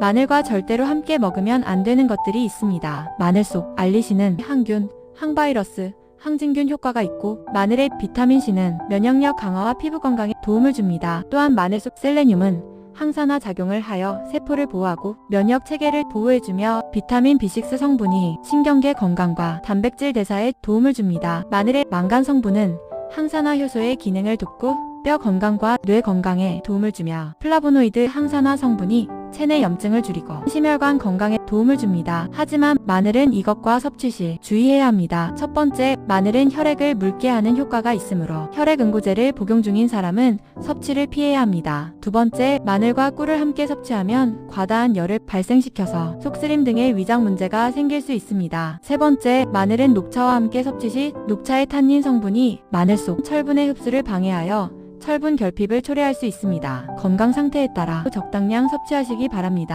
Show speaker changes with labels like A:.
A: 마늘과 절대로 함께 먹으면 안 되는 것들이 있습니다. 마늘 속 알리신은 항균, 항바이러스, 항진균 효과가 있고 마늘의 비타민C는 면역력 강화와 피부 건강에 도움을 줍니다. 또한 마늘 속 셀레늄은 항산화 작용을 하여 세포를 보호하고 면역 체계를 보호해주며 비타민 B6 성분이 신경계 건강과 단백질 대사에 도움을 줍니다. 마늘의 망간 성분은 항산화 효소의 기능을 돕고 뼈 건강과 뇌 건강에 도움을 주며 플라보노이드 항산화 성분이 체내 염증을 줄이고 심혈관 건강에 도움을 줍니다. 하지만 마늘은 이것과 섭취 시 주의해야 합니다. 첫 번째, 마늘은 혈액을 묽게 하는 효과가 있으므로 혈액 응고제를 복용 중인 사람은 섭취를 피해야 합니다. 두 번째, 마늘과 꿀을 함께 섭취하면 과다한 열을 발생시켜서 속쓰림 등의 위장 문제가 생길 수 있습니다. 세 번째, 마늘은 녹차와 함께 섭취 시 녹차의 탄닌 성분이 마늘 속 철분의 흡수를 방해하여 철분 결핍을 초래할 수 있습니다. 건강 상태에 따라 적당량 섭취하시기 바랍니다.